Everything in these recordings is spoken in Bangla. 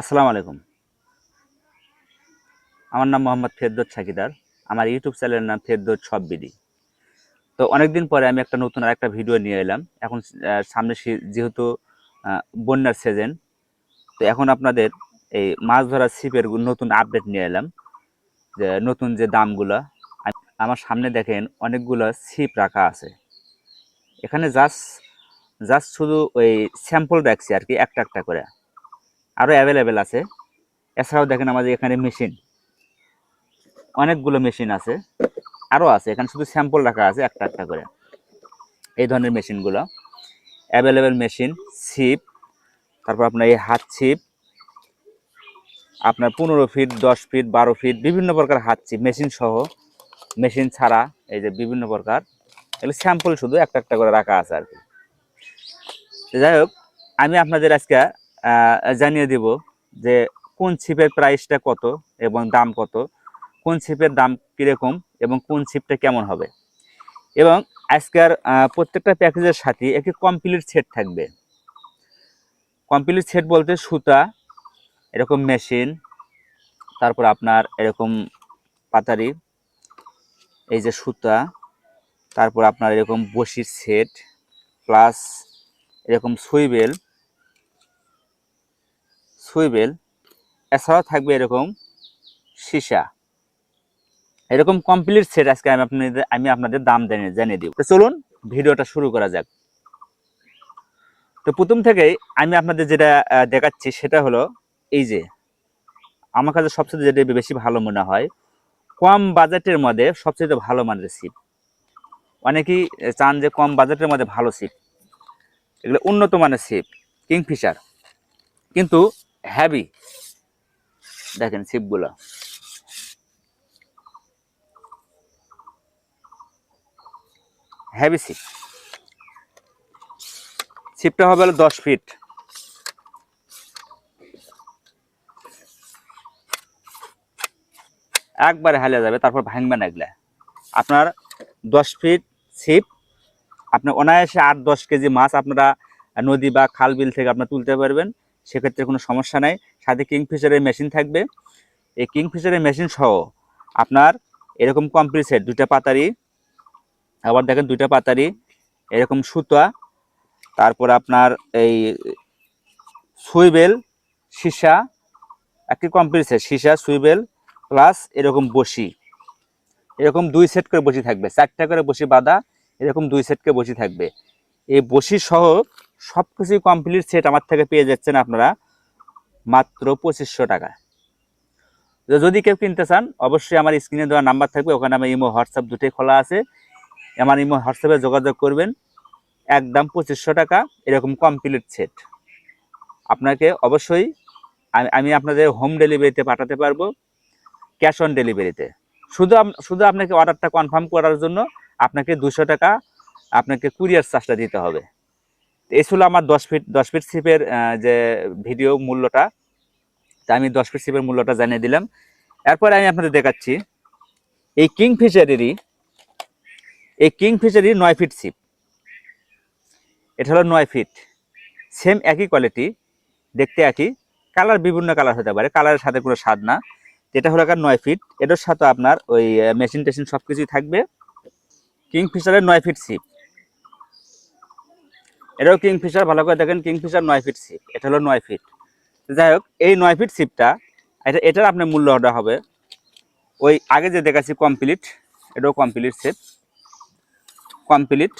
আসসালামু আলাইকুম। আমার নাম মোহাম্মদ ফেরদৌত সাকিদার। আমার ইউটিউব চ্যানেলের নাম ফেরদৌত সব বিডি তো অনেকদিন পরে আমি একটা নতুন আরেকটা ভিডিও নিয়ে এলাম। এখন সামনে যেহেতু বন্যার সিজন তো এখন আপনাদের এই মাছ ধরার ছিপের নতুন আপডেট নিয়ে এলাম। যে নতুন যে দামগুলো আমার সামনে দেখেন অনেকগুলো ছিপ রাখা আছে। এখানে জাস্ট জাস্ট শুধু ওই স্যাম্পল রাখছি আর কি, একটা একটা করে। আরও অ্যাভেলেবেল আছে। এছাড়াও দেখেন আমাদের এখানে মেশিন অনেকগুলো মেশিন আছে। আরও আছে, এখানে শুধু স্যাম্পল রাখা আছে একটা একটা করে। এই ধরনের মেশিনগুলো অ্যাভেলেবেল মেশিন ছিপ তারপর আপনার এই হাত ছিপ আপনার পনেরো ফিট দশ ফিট বারো ফিট বিভিন্ন প্রকার হাত ছিপ মেশিন সহ। মেশিন ছাড়া এই যে বিভিন্ন প্রকার। এগুলো স্যাম্পল শুধু একটা একটা করে রাখা আছে আর কি। যাই হোক, আমি আপনাদের আজকে জানিয়ে দিব যে কোন ছিপের প্রাইসটা কত এবং দাম কত, কোন ছিপের দাম কীরকম এবং কোন ছিপটা কেমন হবে। এবং আজকের প্রত্যেকটা প্যাকেজের সাথে একটি কমপ্লিট সেট থাকবে। কমপ্লিট সেট বলতে সুতা, এরকম মেশিন তারপর আপনার এরকম পাতারি, এই যে সুতা, তারপর আপনার এরকম বসির সেট প্লাস এরকম সুইবেল সুইবেল, এছাড়াও থাকবে এরকম সীসা। এরকম কমপ্লিট সেট আজকে আমি আপনাদের আমি আপনাদের দাম জানিয়ে দিব। তো চলুন, ভিডিওটা শুরু করা যাক। তো প্রথম থেকেই আমি আপনাদের যেটা দেখাচ্ছি সেটা হলো এই যে, আমার কাছে সবচেয়ে যেটা বেশি ভালো মনে হয়, কম বাজেটের মধ্যে সবচেয়ে ভালো মানের সিপ অনেকেই চান যে কম বাজেটের মধ্যে ভালো সিপ এগুলো উন্নত মানের সিপ কিংফিশার কিন্তু হ্যাভি দেখেন ছিপগুলো। হ্যাভি ছিপ। ছিপটা হবে দশ ফিট। একবারে হালে যাবে, তারপর ভাঙবে না এগুলা। আপনার দশ ফিট ছিপ আপনার অনায়াসে আট দশ কেজি মাছ আপনারা নদী বা খাল বিল থেকে আপনার তুলতে পারবেন। সেক্ষেত্রে কোনো সমস্যা নাই। সাথে কিংফিশারের মেশিন থাকবে। এই কিংফিশারের মেশিন সহ আপনার এরকম কমপ্লিট সেট দুইটা পাতারি, আবার দেখেন দুইটা পাতারি, এরকম সুতা, তারপর আপনার এই সুইবেল, সীসা একটি কমপ্লিট সেট সীসা, সুইবেল প্লাস এরকম বসি। এরকম দুই সেট করে বসি থাকবে। চারটা করে বসি বাঁধা, এরকম দুই সেটকে বসি থাকবে। এই বসি সহ সব কিছুই কমপ্লিট সেট আমার থেকে পেয়ে যাচ্ছেন আপনারা মাত্র পঁচিশশো টাকা যদি কেউ কিনতে চান, অবশ্যই আমার স্ক্রিনে দেওয়া নাম্বার থাকবে, ওখানে আমার ইমো হোয়াটসঅ্যাপ দুটোই খোলা আছে। আমার ইমো হোয়াটসঅ্যাপে যোগাযোগ করবেন, একদম পঁচিশশো টাকা, এরকম কমপ্লিট সেট আপনাকে অবশ্যই আমি আপনাদের হোম ডেলিভারিতে পাঠাতে পারব ক্যাশ অন ডেলিভারিতে শুধু শুধু আপনাকে অর্ডারটা কনফার্ম করার জন্য আপনাকে দুশো টাকা, আপনাকে কুরিয়ার চার্জটা দিতে হবে। এই ছিল আমার দশ ফিট দশ ফিট সিপের যে ভিডিও মূল্যটা। তা আমি দশ ফিট সিপের মূল্যটা জানিয়ে দিলাম। এরপরে আমি আপনাদের দেখাচ্ছি, এই কিংফিশারেরই এই কিংফিশারই নয় ফিট সিপ এটা হলো নয় ফিট সেম একই কোয়ালিটি দেখতে একই। কালার বিভিন্ন কালার হতে পারে কালারের সাথে কোনো স্বাদ না। এটা হলো কার নয় ফিট এটার সাথে আপনার ওই মেশিন টেশিন সব কিছুই থাকবে কিংফিশারের নয় ফিট সিপ এটাও কিংফিশার, ভালো করে দেখেন, কিংফিশার নয় ফিট সিপ এটা হলো নয় ফিট যাই হোক, এই নয় ফিট সিপটা এটা, এটার আপনার মূল্যটা হবে, ওই আগে যে দেখাচ্ছি কমপ্লিট এটাও কমপ্লিট সেট কমপ্লিট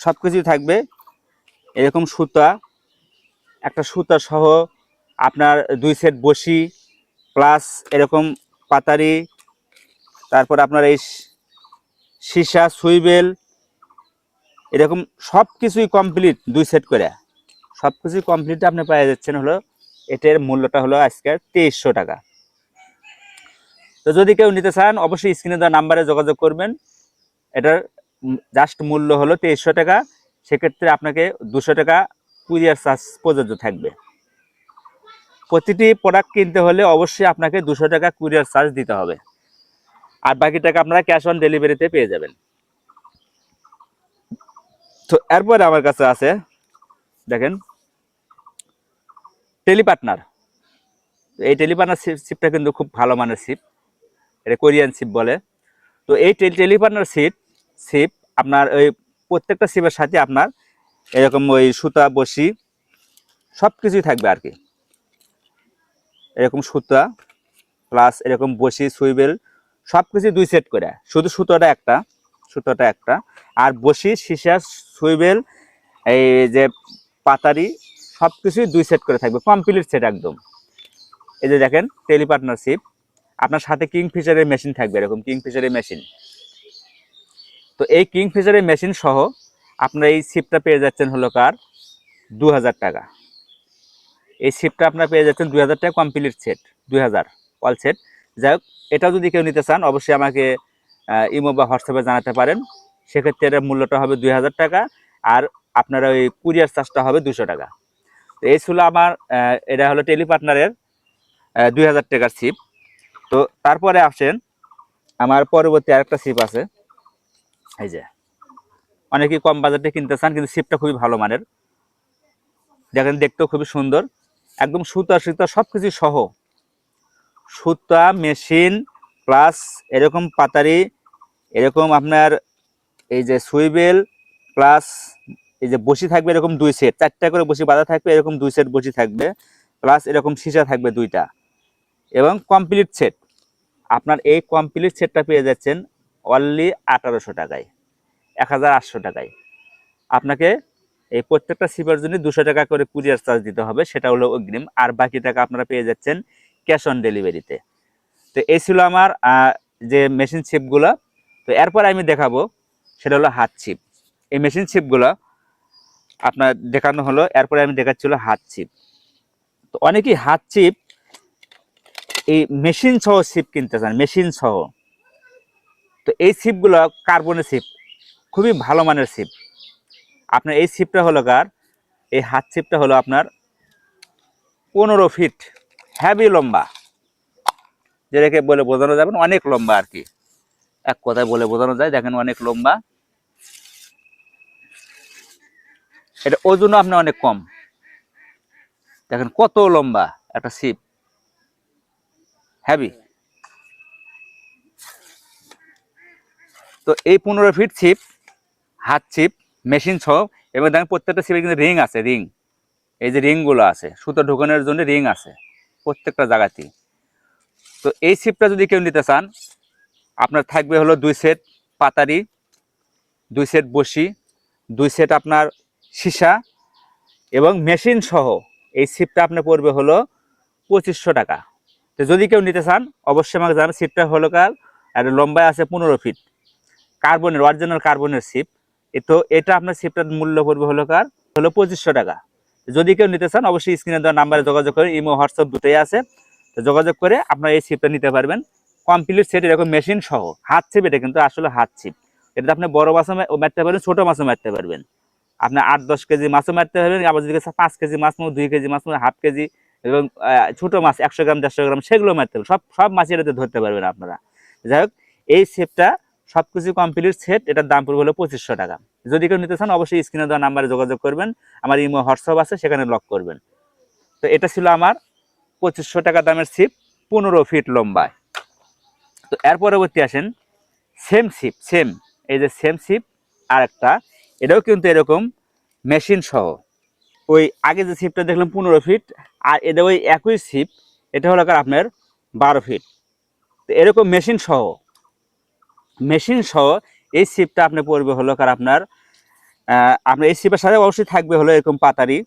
সব কিছুই থাকবে, এরকম সুতা, একটা সুতা সহ আপনার দুই সেট বসি প্লাস এরকম পাতারি, তারপর আপনার এই সীসা, সুইবেল এরকম সব কিছুই কমপ্লিট দুই সেট করে। সব কিছুই কমপ্লিট আপনি পেয়ে যাচ্ছেন হলো, এটার মূল্যটা হলো আজকে তেইশশো টাকা। তো যদি কেউ নিতে চান, অবশ্যই স্ক্রিনে দেওয়া নাম্বারে যোগাযোগ করবেন। এটার জাস্ট মূল্য হলো তেইশশো টাকা। সেক্ষেত্রে আপনাকে দুশো টাকা কুরিয়ার চার্জ প্রযোজ্য থাকবে। প্রতিটি প্রোডাক্ট কিনতে হলে অবশ্যই আপনাকে দুশো টাকা কুরিয়ার চার্জ দিতে হবে। আর বাকি টাকা আপনারা ক্যাশ অন ডেলিভারিতে পেয়ে যাবেন। তো এরপরে আমার কাছে আছে, দেখেন, টেলিপার্টনার। এই টেলিপার্টনার সিপটা কিন্তু খুব ভালো মানের সিপ এটা কোরিয়ান সিপ বলে। তো এই টেলিপার্টনার সিপ সিপ আপনার ওই প্রত্যেকটা সিপের সাথে আপনার এরকম ওই সুতা, বসি সব কিছুই থাকবে আর কি। এরকম সুতা প্লাস এরকম বসি, সুইবেল সব কিছু দুই সেট করে। শুধু সুতোটা একটা সুতোটা একটা। আর বসি, সীসা, সুইবেল, এই যে পাতারি সব কিছুই দুই সেট করে থাকবে কমপ্লিট সেট একদম। এই যে দেখেন টেলি পার্টনারশিপ আপনার সাথে কিং ফিশারের মেশিন থাকবে এরকম কিং ফিশারের মেশিন তো এই কিং ফিশারের মেশিন সহ আপনার এই সিপটা পেয়ে যাচ্ছেন হলো কার? দু হাজার টাকা। এই সিপটা আপনার পেয়ে যাচ্ছেন দুই হাজার টাকা কমপ্লিট সেট দুই হাজার অল সেট যাই হোক, এটা যদি কেউ নিতে চান, অবশ্যই আমাকে ইমো বা হোয়াটসঅ্যাপে জানাতে পারেন। সেক্ষেত্রে এটার মূল্যটা হবে দুই হাজার টাকা আর আপনার ওই কুরিয়ার চার্জটা হবে দুশো টাকা। তো এই ছিল আমার এটা হলো টেলিপার্টনারের দুই হাজার টাকার সিপ তো তারপরে আসেন, আমার পরবর্তী আরেকটা সিপ আছে। এই যে অনেকেই কম বাজেটে কিনতে চান, কিন্তু সিপটা খুবই ভালো মানের। দেখেন, দেখতেও খুবই সুন্দর। একদম সুতা সুতা সব কিছু সহ। সুতা, মেশিন, প্লাস এরকম পাতারি এরকম আপনার এই যে সুইবেল প্লাস এই যে বসি থাকবে এরকম দুই সেট চারটা করে বসি বাঁধা থাকবে, এরকম দুই সেট বসি থাকবে। প্লাস এরকম সীসা থাকবে দুইটা। এবং কমপ্লিট সেট আপনার এই কমপ্লিট সেটটা পেয়ে যাচ্ছেন অনলি আঠারোশো টাকায় এক হাজার আটশো টাকায়। আপনাকে এই প্রত্যেকটা সিপের জন্য দুশো টাকা করে কুরিয়ার চার্জ দিতে হবে, সেটা হলো অগ্রিম। আর বাকি টাকা আপনারা পেয়ে যাচ্ছেন ক্যাশ অন ডেলিভারিতে তো। এই ছিল আমার যে মেশিন ছিপগুলো তো এরপর আমি দেখাবো সেটা হলো হাত ছিপ। এই মেশিন ছিপগুলো আপনার দেখানো হলো এরপরে আমি দেখাচ্ছিল হাত ছিপ। তো অনেকেই হাত ছিপ এই মেশিন সহ ছিপ কিনতে চান মেশিন সহ। তো এই ছিপগুলো কার্বনের ছিপ খুবই ভালো মানের ছিপ। আপনার এই ছিপটা হলো কার? এই হাত ছিপটা হলো আপনার পনেরো ফিট হ্যাভি লম্বা। যেটাকে বলে বোঝানো যাবে না, অনেক লম্বা আর কি। এক কথায় বলে বোঝানো যায়। দেখেন অনেক লম্বা। এটা ওজনও আপনার অনেক কম। দেখেন কত লম্বা একটা ছিপ। হ্যাভি তো এই পনেরো ফিট ছিপ, হাত ছিপ মেশিন সহ এবং দেখেন প্রত্যেকটা ছিপে কিন্তু রিং আছে রিং এই যে রিংগুলো আছে, সুতো ঢোকানোর জন্য রিং আছে প্রত্যেকটা জায়গাতেই। তো এই ছিপটা যদি কেউ নিতে চান আপনার থাকবে হলো দুই সেট পাতারি, দুই সেট বসি, দুই সেট আপনার সীসা এবং মেশিন সহ এই ছিপটা আপনার পড়বে হলো পঁচিশশো টাকা। তো যদি কেউ নিতে চান, অবশ্যই আমাকে জানান ছিপটা হলো কার? আর লম্বায় আছে পনেরো ফিট। কার্বনের অরিজিনাল কার্বনের এ তো এটা আপনার ছিপটার মূল্য পড়বে হলো কার? হলো পঁচিশশো টাকা। যদি কেউ নিতে চান, অবশ্যই স্ক্রিনে দেওয়া নাম্বারে যোগাযোগ করে, ইমো, হোয়াটসঅ্যাপ দুটোই আছে। তো যোগাযোগ করে আপনার এই ছিপটা নিতে পারবেন। কমপ্লিট সেট এরকম মেশিন সহ, হাত ছিপ এটা কিন্তু আসলে হাত ছিপ এটা আপনি বড় মাছও মারতে পারবেন, ছোট মাছও মারতে পারবেন। আপনি আট, দশ কেজি মাছও মারতে পারবেন, আবার যদি পাঁচ কেজি মাছ মারো দুই কেজি মাছ মারো হাফ কেজি এবং ছোট মাছ, একশো গ্রাম, দেড়শো গ্রাম, সেগুলো মারতে পারবেন। সব সব মাছই এটাতে ধরতে পারবেন আপনারা। যাই হোক, এই সেটটা সব কিছু কমপ্লিট সেট এটার দাম পড়বে হলো পঁচিশশো টাকা। যদি কেউ নিতে চান, অবশ্যই স্ক্রিনে দেওয়া নাম্বারে যোগাযোগ করবেন, আমার ইমো, হোয়াটসঅ্যাপ আছে, সেখানে লক করবেন। তো এটা ছিল আমার পঁচিশশো টাকা দামের ছিপ পনেরো ফিট লম্বায় তো এর পরবর্তী আসেন সেম ছিপ সেম এই যে সেম ছিপ আর একটা এটাও কিন্তু এরকম মেশিন সহ। ওই আগে যে ছিপটা দেখলাম পনেরো ফিট আর এটা ওই একই ছিপ এটা হলো আপনার বারো ফিট তো এরকম মেশিন সহ মেশিন সহ এই ছিপটা আপনি পড়বে হলো কার আপনার আপনার এই ছিপের সাথে অবশ্যই থাকবে হলো এরকম পাতারি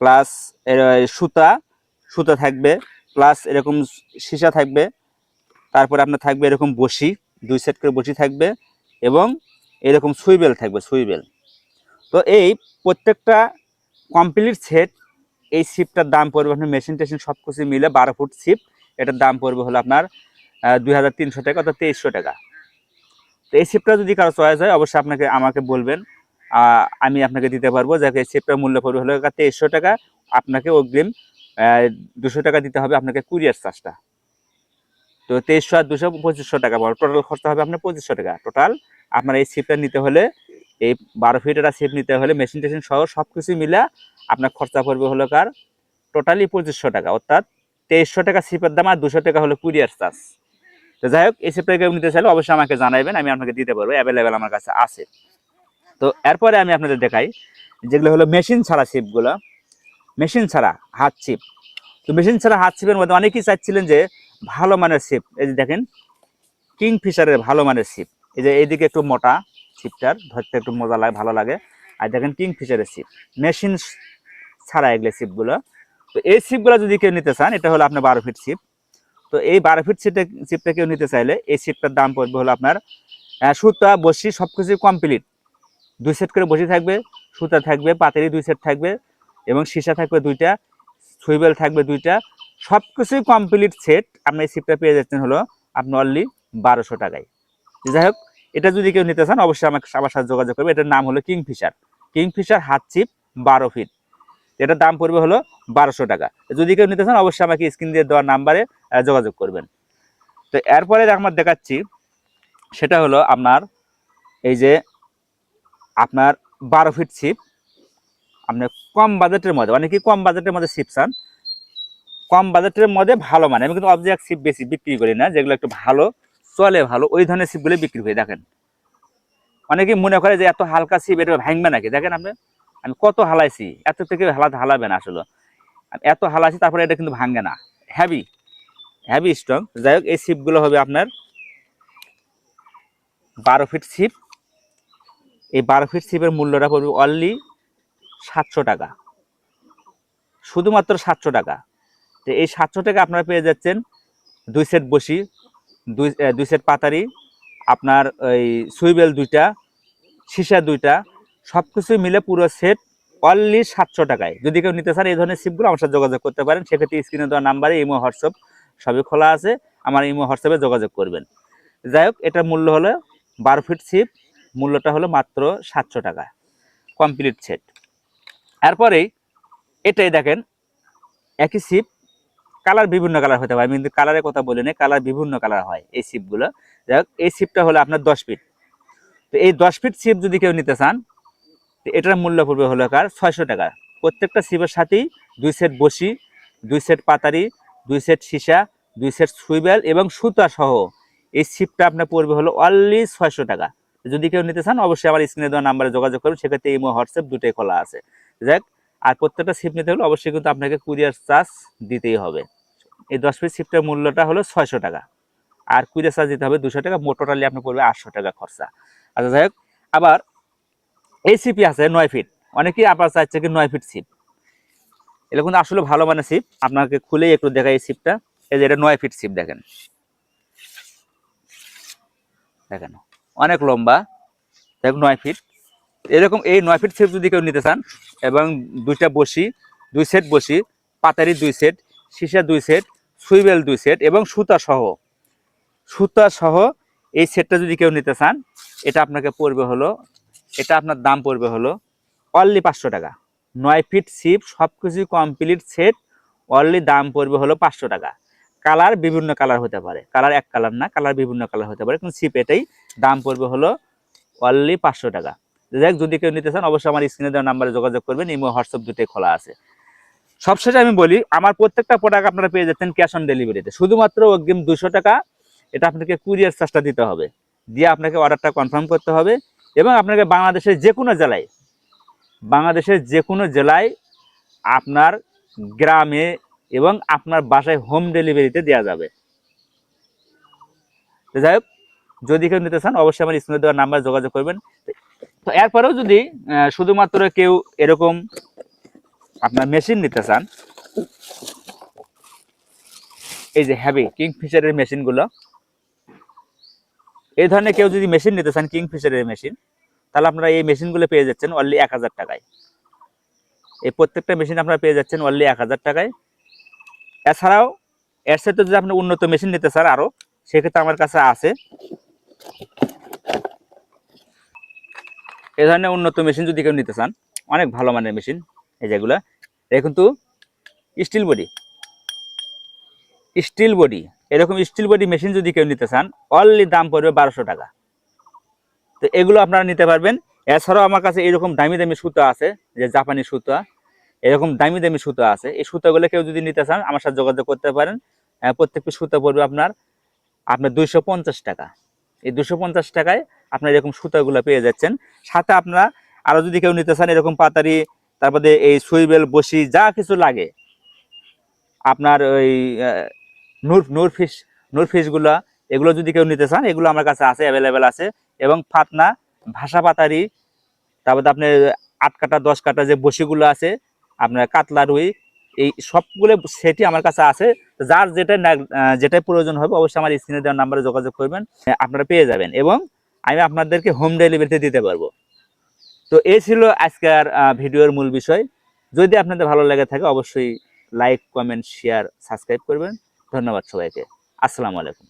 প্লাস সুতা সুতা থাকবে প্লাস এরকম সীসা থাকবে। তারপরে আপনার থাকবে এরকম বসি, দুই সেট করে বসি থাকবে এবং এরকম সুইবেল থাকবে সুইবেল তো এই প্রত্যেকটা কমপ্লিট সেট এই ছিপটার দাম পড়বে আপনার মেশিন টেশিন সব কিছু মিলে বারো ফুট ছিপ। এটার দাম পড়বে হলো আপনার দুই হাজার তিনশো টাকা অর্থাৎ তেইশশো টাকা। তো এই ছিপটা যদি কারও চয়েস হয়, অবশ্যই আপনাকে, আমাকে বলবেন। আমি আপনাকে দিতে পারব। যাকে, এই ছিপটার মূল্য পড়বে হলো তেইশশো টাকা। আপনাকে অগ্রিম দুশো টাকা দিতে হবে আপনাকে কুরিয়ার চার্জটা। তো তেইশশো আর দুশো পঁচিশশো টাকা পড়বে টোটাল খরচা হবে আপনার পঁচিশশো টাকা। টোটাল আপনার এই ছিপটা নিতে হলে, এই বারো ফিট একটা ছিপ নিতে হলে মেশিন টেশিন সহ সব কিছু মিলে আপনার খরচা পড়বে হলো কার? টোটালি পঁচিশশো টাকা। অর্থাৎ তেইশশো টাকা সিপের দাম আর দুশো টাকা হলো কুরিয়ার চার্জ তো যাই হোক, এই সিপটা কেউ নিতে চাইলে অবশ্যই আমাকে জানাবেন আমি আপনাকে দিতে পারব অ্যাভেলেবেল আমার কাছে আছে। তো এরপরে আমি আপনাদের দেখাই, যেগুলো হলো মেশিন ছাড়া সিপগুলো মেশিন ছাড়া হাত চিপ তো মেশিন ছাড়া হাত চিপের মধ্যে অনেকেই চাচ্ছিলেন যে ভালো মানের সিপ এই যে দেখেন কিং ফিশারের ভালো মানের সিপ এই যে এইদিকে একটু মোটা সিপটার ধরতে একটু মজা লাগে, ভালো লাগে। আর দেখেন কিং ফিশারের সিপ মেশিন ছাড়া এগুলো সিপগুলো তো এই সিপগুলো যদি কেউ নিতে চান, এটা হলো আপনার বারো ফিট সিপ তো এই বারো ফিট সিপটা সিপটা কেউ নিতে চাইলে এই সিপটার দাম পড়বে হলো আপনার সুতা বসি সব কিছু কমপ্লিট। দুই সেট করে বসি থাকবে, সুতা থাকবে পাতেরি দুই সেট থাকবে এবং সীসা থাকবে দুইটা, সুইবেল থাকবে দুইটা সব কিছুই কমপ্লিট সেট আপনি এই পেয়ে যাচ্ছেন হলো আপনি অনলি বারোশো টাকায়। যাই হোক, এটা যদি কেউ নিতে চান, অবশ্যই আমাকে আমার সাথে যোগাযোগ করবে। এটার নাম হলো কিংফিশার কিংফিশার হাত চিপ বারো ফিট এটার দাম পড়বে হলো বারোশো টাকা। যদি কেউ নিতে চান, অবশ্যই আমাকে স্ক্রিন দিয়ে দেওয়ার নাম্বারে যোগাযোগ করবেন। তো এরপরে আমার দেখাচ্ছি, সেটা হলো আপনার এই যে আপনার বারো ফিট ছিপ আপনি কম বাজেটের মধ্যে অনেকেই কম বাজেটের মধ্যে ছিপ চান কম বাজেটের মধ্যে ভালো মানে। আমি কিন্তু অবজেক্ট ছিপ বেশি বিক্রি করি না, যেগুলো একটু ভালো, চলে ভালো, ওই ধরনের ছিপগুলো বিক্রি হয়ে দেখেন। অনেকেই মনে করে যে এত হালকা ছিপ এটা ভাঙবে নাকি? দেখেন আপনি, আমি কত হালাইছি, এত থেকে হালাতে হালাবে না আসলে। এত হালাইছি, তারপরে এটা কিন্তু ভাঙে না। হ্যাভি হ্যাভি স্ট্রং যাই হোক, এই ছিপগুলো হবে আপনার বারো ফিট ছিপ এই বারো ফিট ছিপের মূল্যটা পড়বে অনলি সাতশো টাকা। শুধুমাত্র সাতশো টাকা। তো এই সাতশো টাকা আপনারা পেয়ে যাচ্ছেন দুই সেট বসি, দুই দুই সেট পাতারি, আপনার ওই সুইবেল দুইটা, সীসা দুইটা সব কিছুই মিলে পুরো সেট অনলি সাতশো টাকায়। যদি কেউ নিতে চান এই ধরনের সিপগুলো আমার সাথে যোগাযোগ করতে পারেন, সেক্ষেত্রে স্ক্রিনে দেওয়া নাম্বারে ইমো, হোয়াটসঅ্যাপ সবই খোলা আছে, আমার ইমো, হোয়াটসঅ্যাপে যোগাযোগ করবেন। যাই হোক, এটার মূল্য হলো বারো ফিট সিপ মূল্যটা হলো মাত্র সাতশো টাকা, কমপ্লিট সেট। এরপরেই এটাই দেখেন, একই সিপ কালার বিভিন্ন কালার হতে পারে। আমি কিন্তু কালারের কথা বলি না কালার বিভিন্ন কালার হয় এই সিপগুলো যাই হোক, এই সিপটা হলো আপনার দশ ফিট। তো এই দশ ফিট সিপ যদি কেউ নিতে চান, তো এটার মূল্য পড়বে হলো কার ছয়শো টাকা। প্রত্যেকটা সিপের সাথেই দুই সেট বসি, দুই সেট পাতারি, দুই সেট সীসা, দুই সেট সুইবেল এবং সুতা সহ এই সিপটা আপনার পড়বে হলো অনলি ছয়শো টাকা। যদি কেউ নিতে চান, অবশ্যই আমার স্ক্রিনে দেওয়া নাম্বারে যোগাযোগ করুন। সেক্ষেত্রে ইমো, হোয়াটসঅ্যাপ দুটোই খোলা আছে। যাক আর প্রত্যেকটা সিপ নিতে হলে অবশ্যই কিন্তু আপনাকে কুরিয়ার চার্জ দিতেই হবে। এই দশ পিস সিপটার মূল্যটা হলো ছয়শো টাকা। আর কুরিয়ার চার্জ দিতে হবে দুশো টাকা, মোট টোটালি আপনার পড়বে আটশো টাকা খরচা। আচ্ছা যাই হোক, আবার এই সিপি আছে নয় ফিট অনেকেই আবার চাইছে কি নয় ফিট সিপ এটা কিন্তু আসলে ভালো মানে সিপ আপনাকে খুলেই একটু দেখাই এই সিপটা এই যে এটা নয় ফিট সিপ দেখেন। দেখেন, অনেক লম্বা। দেখুন নয় ফিট এরকম এই নয় ফিট সিপ যদি কেউ নিতে চান, এবং দুইটা বসি, দুই সেট বসি, পাতারি দুই সেট সীসা দুই সেট সুইবেল দুই সেট এবং সুতা সহ। সুতা সহ এই সেটটা যদি কেউ নিতে চান, এটা আপনাকে পড়বে হলো, এটা আপনার দাম পড়বে হলো অনলি পাঁচশো টাকা। নয় ফিট সিপ সব কিছু কমপ্লিট সেট অনলি দাম পড়বে হলো পাঁচশো টাকা। কালার বিভিন্ন কালার হতে পারে। কালার এক কালার না, কালার বিভিন্ন কালার হতে পারে, কিন্তু সিপ এটাই দাম পড়বে হলো অনলি পাঁচশো টাকা। যাই যদি কেউ নিতে চান, অবশ্যই আমার স্ক্রিনে দেওয়া নাম্বারে যোগাযোগ করবেন, ইমো হোয়াটসঅ্যাপ দুটোই খোলা আছে। সবশেষে আমি বলি, আমার প্রত্যেকটা প্রোডাক্ট আপনারা পেয়ে যাচ্ছেন ক্যাশ অন ডেলিভারিতে শুধুমাত্র অগ্রিম দুশো টাকা, এটা আপনাকে কুরিয়ার চার্জটা দিতে হবে। দিয়ে আপনাকে অর্ডারটা কনফার্ম করতে হবে এবং আপনাকে বাংলাদেশের যে কোনো জেলায়, বাংলাদেশের যে কোনো জেলায় আপনার গ্রামে এবং আপনার বাসায় হোম ডেলিভারিতে দেওয়া যাবে। যাই হোক, যদি কেউ নিতে চান, অবশ্যই আমার স্ক্রিনে দেওয়ার নাম্বার যোগাযোগ করবেন। তো এরপরেও যদি শুধুমাত্র কেউ এরকম আপনার মেশিন নিতে চান, এই যে হ্যাভি কিংফিশারের মেশিনগুলো এই ধরনের কেউ যদি মেশিন নিতে চান কিংফিশারের মেশিন তাহলে আপনারা এই মেশিনগুলো পেয়ে যাচ্ছেন অনলি এক হাজার টাকায়। এই প্রত্যেকটা মেশিন আপনারা পেয়ে যাচ্ছেন অনলি এক হাজার টাকায়। এছাড়াও, এর সাথে যদি আপনি উন্নত মেশিন নিতে চান আরও সেক্ষেত্রে আমার কাছে আছে এই ধরনের উন্নত মেশিন যদি কেউ নিতে চান, অনেক ভালো মানের মেশিন এই যেগুলো এটা কিন্তু স্টিল বডি স্টিল বডি এরকম স্টিল বডি মেশিন যদি কেউ নিতে চান অনলি দাম পড়বে বারোশো টাকা। তো এগুলো আপনারা নিতে পারবেন। এছাড়াও আমার কাছে এরকম দামি দামি সুতা আছে, যে জাপানি সুতা, এরকম দামি দামি সুতো আছে। এই সুতোগুলো কেউ যদি নিতে চান, আমার সাথে যোগাযোগ করতে পারেন। প্রত্যেকটি সুতো পড়বে আপনার আপনার দুইশো পঞ্চাশ টাকা। এই দুশো টাকায় আপনার এরকম সুতাগুলো পেয়ে যাচ্ছেন। সাথে আপনারা আরও যদি কেউ নিতে চান এরকম পাতারি, তারপরে এই সুইবেল বসি, যা কিছু লাগে, আপনার ওই নূর নূর ফিস এগুলো যদি কেউ নিতে চান, এগুলো আমার কাছে আছে অ্যাভেলেবেল আছে। এবং ফাতনা ভাষা পাতারি, তারপরে আপনার আট কাটা, দশ কাটা যে বসিগুলো আছে, আপনার কাতলা রুই, এই সবগুলো সেটি আমার কাছে আছে। যার যেটা যেটাই প্রয়োজন হবে, অবশ্যই আমার স্ক্রিনে দেওয়ার নাম্বারে যোগাযোগ করবেন, আপনারা পেয়ে যাবেন। এবং আমি আপনাদেরকে হোম ডেলিভারিতে দিতে পারব। তো এই ছিল আজকের ভিডিওর মূল বিষয়। যদি আপনাদের ভালো লেগে থাকে, অবশ্যই লাইক কমেন্ট শেয়ার সাবস্ক্রাইব করবেন। ধন্যবাদ সবাইকে। আসসালামু আলাইকুম।